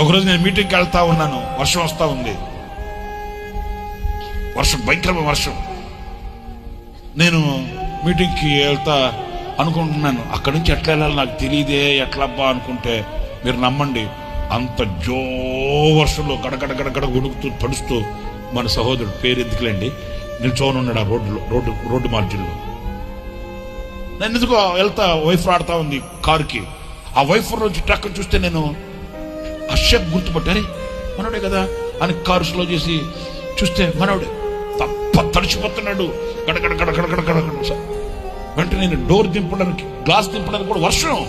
ఒకరోజు నేను మీటింగ్కి వెళ్తా ఉన్నాను. వర్షం వస్తూ ఉంది. వర్షం భయంకరమైన వర్షం. నేను మీటింగ్కి వెళ్తా అనుకుంటున్నాను. అక్కడి నుంచి ఎట్లా వెళ్ళాలి నాకు తెలియదే. ఎట్లబ్బా అనుకుంటే మీరు నమ్మండి. అంత జో వర్షంలో గడగడ గడగడ గుడుకుతూ తడుస్తూ మన సహోదరుడు పేరు ఎందుకులేండి? నిల్చోనున్నాడు ఆ రోడ్డులో రోడ్డు రోడ్డు మార్జిన్లో. నేను ఎందుకో వెళ్తా వైఫ్ ఆడుతా ఉంది కారుకి. ఆ వైఫ్ నుంచి ట్రక్ చూస్తే నేను కశ్యప్ గుర్తుపట్టారే మనోడే కదా. అని కారు స్లో చేసి చూస్తే మనోడే తప్ప తడిచిపోతున్నాడు. గడగడ గడగడ గడగడ వెంటనే నేను డోర్ దింపడానికి గ్లాస్ దింపడానికి కూడా వర్షం.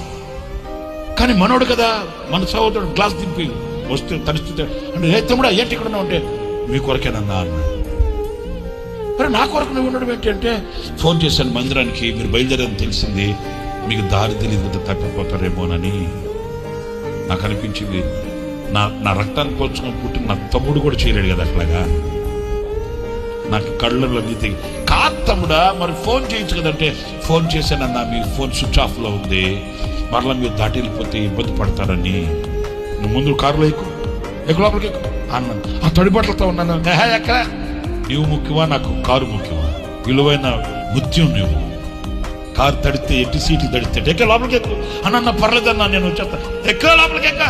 కానీ మనోడు కదా మన సహోదరుడు గ్లాస్ దింపి వస్తే తడిస్తే అంటే ఏ తమ్ముడా ఏంటి ఇక్కడ ఉన్నావు?" అంటే మీ కొరకేనన్నా అన్నాడు మరి నా కొరకు నువ్వు ఉండడం ఏంటి? అంటే ఫోన్ చేశాను మందిరానికి మీరు బయలుదేరని తెలిసింది. మీకు దారి తెలియదు తప్పిపోతారేమోనని. నాకు అనిపించింది నా నా రక్తాన్ని పోల్చుకొని పుట్టిన నా తమ్ముడు కూడా చేయలేడు కదా అట్లాగా? నాకు కళ్ళల్లో నీతి కాదు తమ్ముడా మరి ఫోన్ చేయొచ్చు కదంటే ఫోన్ చేశానన్నా మీ ఫోన్ స్విచ్ ఆఫ్లో ఉంది. మరలా మీరు దాటి వెళ్ళిపోతే ఇబ్బంది పడతారని. నువ్వు ముందు కారులో ఎక్కువ ఎక్కువ లోపలికి ఎక్కువ అన్నాను. ఆ తడిబట్టలతో ఉన్నాను? ఎక్కడ? నీవు ముఖ్యమా నాకు కారు ముఖ్యమా? విలువైన ముత్యం నువ్వు. కారు తడితే ఎట్టి సీట్లు తడితే ఎక్కడ లోపలికి ఎక్కువ అన్న పర్లేదన్నా నేను వచ్చేస్తా. ఎక్కువ లోపలికి ఎక్క.